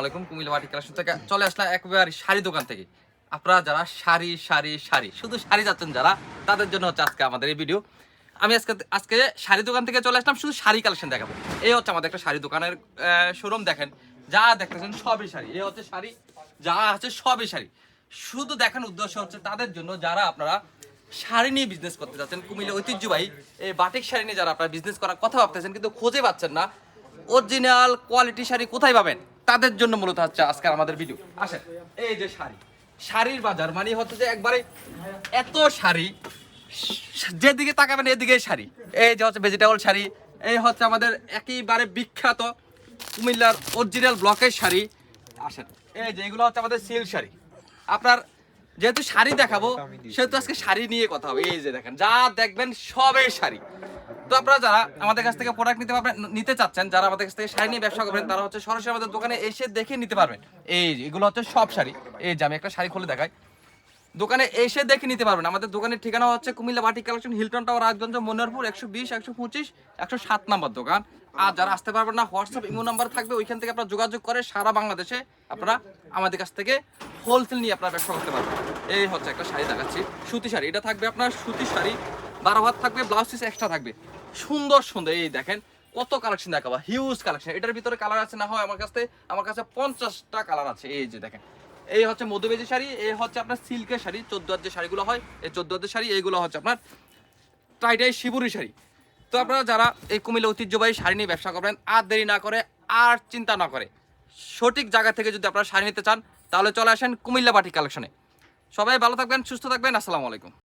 আলাইকুম থেকে শাড়ি দোকান থেকে। আপনারা যারা শাড়ি শাড়ি শাড়ি, শুধু শাড়ি যারা, তাদের জন্য হচ্ছে আজকে আমাদের ভিডিও আমি আজকে আজকে দোকান থেকে শাড়ি কালেকশন এই হচ্ছে দোকানের শোরুম দেখেন। যা সবই শাড়ি। হচ্ছে শাড়ি, যা সবই শাড়ি। শুধু উদ্দেশ্য হচ্ছে তাদের জন্য যারা আপনারা শাড়ি নিয়ে বিজনেস করতে ঐতিহ্যবাহী বাটিক শাড়ি নিয়ে যারা আপনারা বিজনেস করার কথা ভাবতেছেন, কিন্তু খুঁজে পাচ্ছেন না অরিজিনাল কোয়ালিটি শাড়ি কোথায় পাবেন? তাদের জন্য মূলত হচ্ছে আজকের আমাদের ভিডিও আসেন, এই যে শাড়ি। শাড়ির বাজার মানে হচ্ছে যে একবারে এত শাড়ি, যেদিকে তাকাবেন এদিকে শাড়ি। এই যে হচ্ছে ভেজিটেবল শাড়ি, এই হচ্ছে আমাদের একেবারে বিখ্যাত কুমিল্লার অরিজিনাল ব্লকের শাড়ি। আসেন, এই যে এগুলো হচ্ছে আমাদের সিল শাড়ি। আপনার যেহেতু শাড়ি দেখাবো, সেহেতু আজকে শাড়ি নিয়ে কথা হবে। এই যে দেখেন, যা দেখবেন সবই শাড়ি। তো আপনারা যারা আমাদের কাছ থেকে প্রোডাক্ট নিতে পারবেন নিতে চাচ্ছেন, যারা আমাদের কাছ থেকে শাড়ি নিয়ে ব্যবসা করবেন, তারা হচ্ছে সরাসরি আমাদের দোকানে এসে দেখে নিতে পারবেন। এই এগুলো হচ্ছে সব শাড়ি। এই যে, আমি একটা শাড়ি খুলে দেখাই। দোকানে এসে দেখে নিতে পারবেন। আমাদের দোকানের ঠিকানা হচ্ছে কুমিল্লা বাটি collection, Hilton tower, Rajganj Monoharpur একশো বিশ, একশো পঁচিশ, একশো সাত নম্বর দোকান। আর যারা আসতে পারবেন না, হোয়াটসঅ্যাপ, ইমো নাম্বার থাকবে, ওইখান থেকে আপনারা যোগাযোগ করে সারা বাংলাদেশে আপনারা আমাদের কাছ থেকে হোলসেল নিয়ে আপনারা ব্যবসা করতে পারবেন। এই হচ্ছে একটা শাড়ি দেখাচ্ছি। সুতি শাড়ি, এটা থাকবে আপনার সুতি শাড়ি, বারো হাত থাকবে, ব্লাউজ পিস এক্সট্রা থাকবে। সুন্দর সুন্দর। এই দেখেন, কত কালেকশন দেখাবো হিউজ কালেকশন এটার ভিতরে কালার আছে না হয় আমার কাছে আমার কাছে পঞ্চাশটা কালার আছে। এই যে দেখেন, এই হচ্ছে মধুবেজি শাড়ি, এই হচ্ছে আপনার সিল্কের শাড়ি, চোদ্দ যে শাড়িগুলো হয়, এই চোদ্দ শাড়ি, এইগুলো হচ্ছে আপনার টাইটাই শিবুরি শাড়ি। তো আপনারা যারা এই কুমিল্লা ঐতিহ্যবাহী শাড়ি নিয়ে ব্যবসা করবেন, আর দেরি না করে, আর চিন্তা না করে, সঠিক জায়গা থেকে যদি আপনারা শাড়ি নিতে চান, তাহলে চলে আসেন কুমিল্লা বাটি কালেকশনে সবাই ভালো থাকবেন, সুস্থ থাকবেন, আসসালামু আলাইকুম।